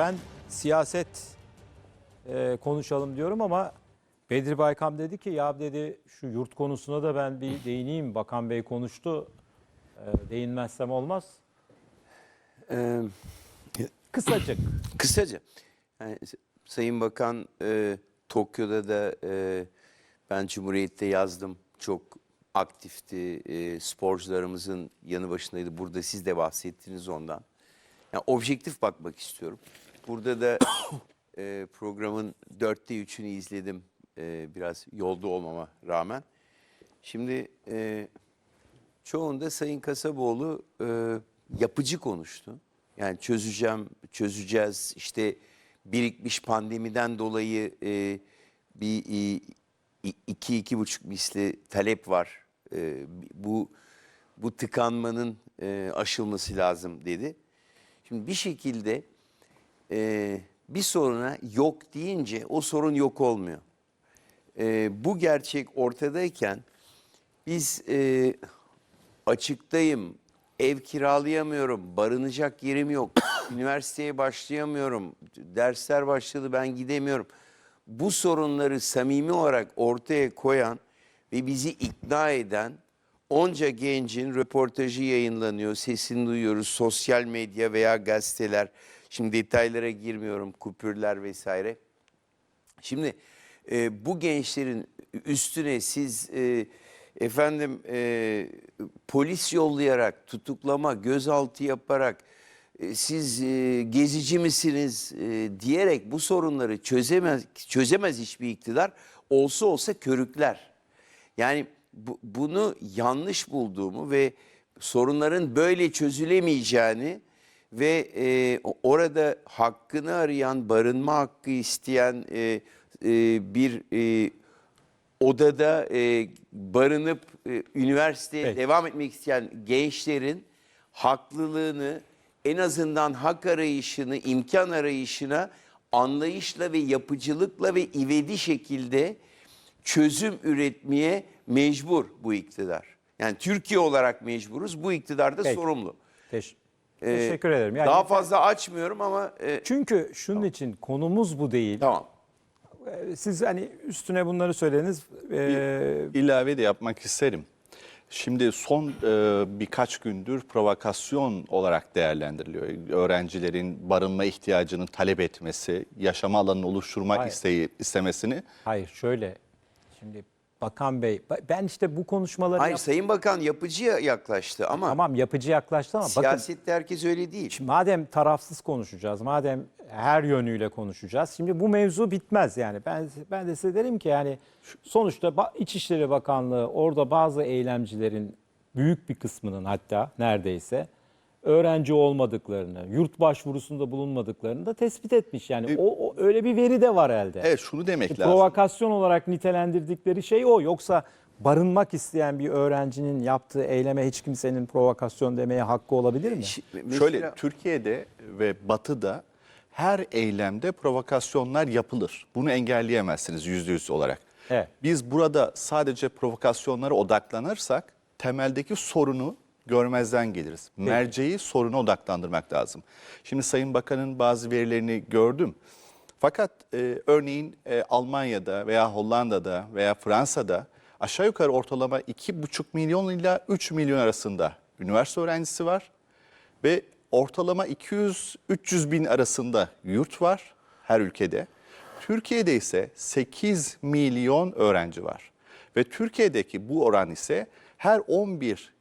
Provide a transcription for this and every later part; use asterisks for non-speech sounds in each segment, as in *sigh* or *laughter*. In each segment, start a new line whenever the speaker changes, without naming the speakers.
ben siyaset e, konuşalım diyorum ama Bedri Baykam dedi ki ya dedi şu yurt konusuna da ben bir değineyim. Bakan Bey konuştu. E, değinmezsem olmaz.
Ee,
Kısacık.
kısaca, yani Sayın Bakan e, Tokyo'da da e, ben Cumhuriyet'te yazdım. Çok aktifti. E, sporcularımızın yanı başındaydı. Burada siz de bahsettiniz ondan. Yani objektif bakmak istiyorum. Burada da *coughs* e, programın dörtte üçünü izledim. E, biraz yolda olmama rağmen. Şimdi e, çoğunda Sayın Kasaboğlu e, yapıcı konuştu. Yani çözeceğim, çözeceğiz. İşte birikmiş pandemiden dolayı e, bir e, iki, iki buçuk misli talep var. E, bu bu tıkanmanın e, aşılması lazım dedi. Şimdi bir şekilde e, bir soruna yok deyince o sorun yok olmuyor. E, bu gerçek ortadayken biz e, açıktayım, ev kiralayamıyorum, barınacak yerim yok, *coughs* üniversiteye başlayamıyorum, dersler başladı ben gidemiyorum. Bu sorunları samimi olarak ortaya koyan ve bizi ikna eden onca gencin röportajı yayınlanıyor, sesini duyuyoruz sosyal medya veya gazeteler. Şimdi detaylara girmiyorum, kupürler vesaire. Şimdi e, bu gençlerin üstüne siz e, efendim e, polis yollayarak tutuklama, gözaltı yaparak e, siz e, gezici misiniz e, diyerek bu sorunları çözemez çözemez hiçbir iktidar. Olsa olsa körükler. Yani bu- bunu yanlış bulduğumu ve sorunların böyle çözülemeyeceğini ve e, orada hakkını arayan, barınma hakkı isteyen e, e, bir e, odada e, barınıp e, üniversiteye
Evet.
devam etmek isteyen gençlerin haklılığını en azından hak arayışını, imkan arayışına anlayışla ve yapıcılıkla ve ivedi şekilde çözüm üretmeye mecbur bu iktidar. Yani Türkiye olarak mecburuz. Bu iktidar da
Peki.
sorumlu.
Teş-
Ee,
teşekkür ederim. Yani
Daha fazla açmıyorum ama e,
Çünkü şunun için konumuz bu değil.
tamam.
E, Siz hani üstüne bunları söylediniz. E,
ilave de yapmak isterim. Şimdi son e, birkaç gündür provokasyon olarak değerlendiriliyor. Öğrencilerin barınma ihtiyacını talep etmesi, yaşama alanını oluşturmak
Hayır.
isteği, istemesini.
hayır şöyle. Şimdi Bakan Bey ben işte bu konuşmaları
Hayır
yap-
Sayın Bakan yapıcıya yaklaştı ama
tamam yapıcı yaklaştı ama bakın
siyasette herkes öyle değil.
Şimdi madem tarafsız konuşacağız, madem her yönüyle konuşacağız. Şimdi bu mevzu bitmez yani. Ben ben de size derim ki yani sonuçta İçişleri Bakanlığı orada bazı eylemcilerin büyük bir kısmının hatta neredeyse öğrenci olmadıklarını, yurt başvurusunda bulunmadıklarını da tespit etmiş. Yani o, o öyle bir veri de var elde.
Evet şunu demek lazım.
Provokasyon olarak nitelendirdikleri şey o. Yoksa barınmak isteyen bir öğrencinin yaptığı eyleme hiç kimsenin provokasyon demeye hakkı olabilir mi?
Mesela-
Şöyle Türkiye'de ve Batı'da her eylemde provokasyonlar yapılır. Bunu engelleyemezsiniz yüzde yüz olarak.
Evet.
Biz burada sadece provokasyonlara odaklanırsak temeldeki sorunu görmezden geliriz. Merceği soruna odaklandırmak lazım. Şimdi Sayın Bakan'ın bazı verilerini gördüm. Fakat e, örneğin e, Almanya'da veya Hollanda'da veya Fransa'da aşağı yukarı ortalama 2,5 milyon ila 3 milyon arasında üniversite öğrencisi var. Ve ortalama 200-300 bin arasında yurt var her ülkede. Türkiye'de ise 8 milyon öğrenci var. Ve Türkiye'deki bu oran ise her 11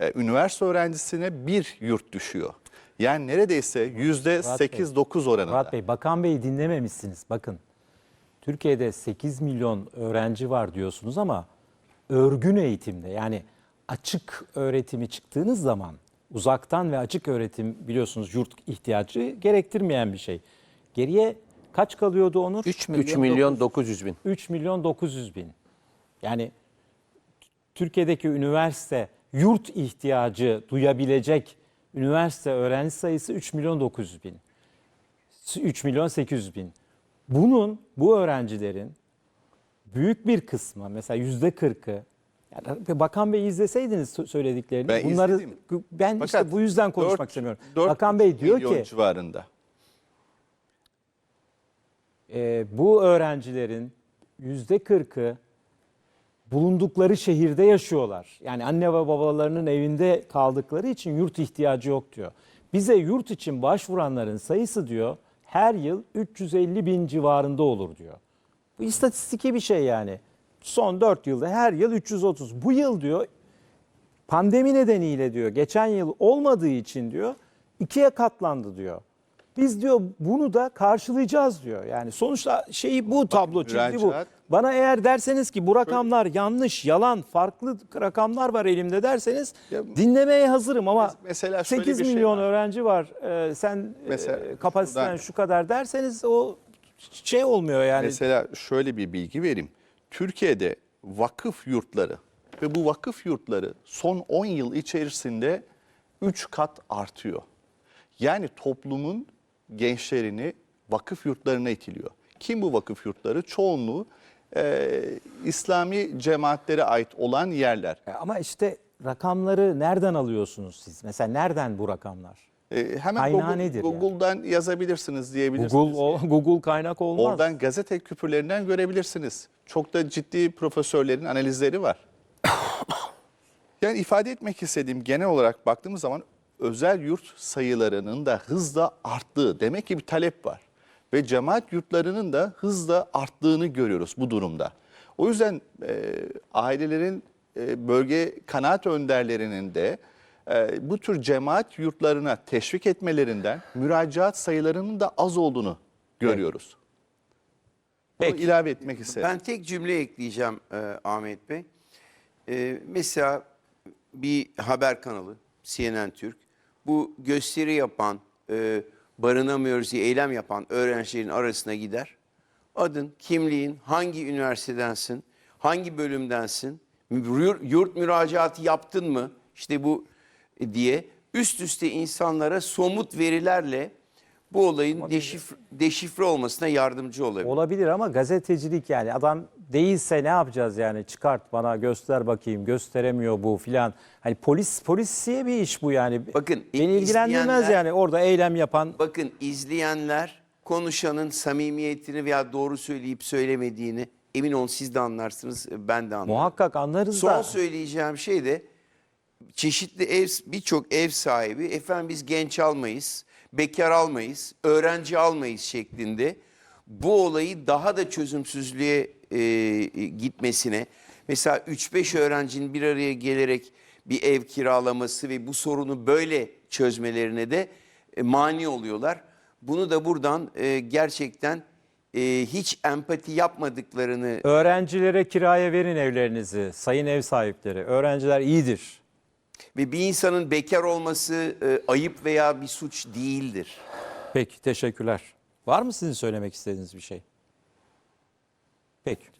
e, üniversite öğrencisine bir yurt düşüyor. Yani neredeyse yüzde
Murat Bey,
8-9 oranında.
Murat Bey, Bakan Bey'i dinlememişsiniz. Bakın, Türkiye'de 8 milyon öğrenci var diyorsunuz ama örgün eğitimde yani açık öğretimi çıktığınız zaman uzaktan ve açık öğretim biliyorsunuz yurt ihtiyacı gerektirmeyen bir şey. Geriye kaç kalıyordu Onur?
3 milyon 900 bin.
3 milyon 900 bin. Yani Türkiye'deki üniversite yurt ihtiyacı duyabilecek üniversite öğrenci sayısı 3 milyon 900 bin. 3 milyon 800 bin. Bunun, bu öğrencilerin büyük bir kısmı mesela yüzde 40'ı yani Bakan Bey izleseydiniz sö- söylediklerini
Ben
bunları
izledim.
ben işte
Fakat
bu yüzden konuşmak
dört-
istemiyorum.
dört
Bakan Bey diyor ki
civarında.
Ee, bu öğrencilerin yüzde kırkı bulundukları şehirde yaşıyorlar. Yani anne ve babalarının evinde kaldıkları için yurt ihtiyacı yok diyor. Bize yurt için başvuranların sayısı diyor her yıl 350 bin civarında olur diyor. Bu istatistiki bir şey yani. Son 4 yılda her yıl 330. Bu yıl diyor pandemi nedeniyle diyor geçen yıl olmadığı için diyor ikiye katlandı diyor. Biz diyor bunu da karşılayacağız diyor. Yani sonuçta şeyi bu tablo çizdi bu. Bana eğer derseniz ki bu rakamlar yanlış, yalan, farklı rakamlar var elimde derseniz
Ya-
dinlemeye hazırım ama
Mesela şöyle
8
bir şey
milyon
var.
öğrenci var. Ee, sen
Mesela
e, kapasiten
şuradan-
şu kadar derseniz o şey olmuyor yani.
Mesela şöyle bir bilgi vereyim. Türkiye'de vakıf yurtları ve bu vakıf yurtları son 10 yıl içerisinde 3 kat artıyor. Yani toplumun gençlerini vakıf yurtlarına itiliyor. Kim bu vakıf yurtları? Çoğunluğu e, İslami cemaatlere ait olan yerler.
E, Ama işte rakamları nereden alıyorsunuz siz? Mesela nereden bu rakamlar?
E, hemen
Kaynağı
Google-
nedir yani?
Google'dan yazabilirsiniz diyebilirsiniz.
Google o- Google kaynak olmaz.
Oradan gazete küpürlerinden görebilirsiniz. Çok da ciddi profesörlerin analizleri var. *coughs* yani ifade etmek istediğim genel olarak baktığımız zaman özel yurt sayılarının da hızla arttığı demek ki bir talep var. Ve cemaat yurtlarının da hızla arttığını görüyoruz bu durumda. O yüzden e, ailelerin, e, bölge kanaat önderlerinin de e, bu tür cemaat yurtlarına teşvik etmelerinden müracaat sayılarının da az olduğunu görüyoruz. Bunu
Peki.
ilave etmek isterim.
Ben tek cümle ekleyeceğim e, Ahmet Bey. E, mesela bir haber kanalı CNN Türk bu gösteri yapan, e, barınamıyoruz diye eylem yapan öğrencilerin arasına gider. Adın, kimliğin, hangi üniversitedensin, hangi bölümdensin, yur- yurt müracaatı yaptın mı işte bu e, diye üst üste insanlara somut verilerle bu olayın deşifre, deşifre olmasına yardımcı olabilir.
Olabilir ama gazetecilik yani adam değilse ne yapacağız yani çıkart bana göster bakayım gösteremiyor bu filan. Hani polis polisiye bir iş bu yani.
Bakın,
beni ilgilendirmez
izleyenler-
yani orada eylem yapan
Bakın izleyenler konuşanın samimiyetini veya doğru söyleyip söylemediğini emin olun siz de anlarsınız ben de anlarım.
muhakkak anlarız
Son
da.
söyleyeceğim şey de çeşitli ev birçok ev sahibi efendim biz genç almayız, bekar almayız, öğrenci almayız şeklinde bu olayı daha da çözümsüzlüğe e, gitmesine mesela 3-5 öğrencinin bir araya gelerek bir ev kiralaması ve bu sorunu böyle çözmelerine de e, mani oluyorlar. Bunu da buradan e, gerçekten e, hiç empati yapmadıklarını
Öğrencilere kiraya verin evlerinizi sayın ev sahipleri. Öğrenciler iyidir.
Ve bir insanın bekar olması e, ayıp veya bir suç değildir.
Peki teşekkürler. Var mı sizin söylemek istediğiniz bir şey? Peki.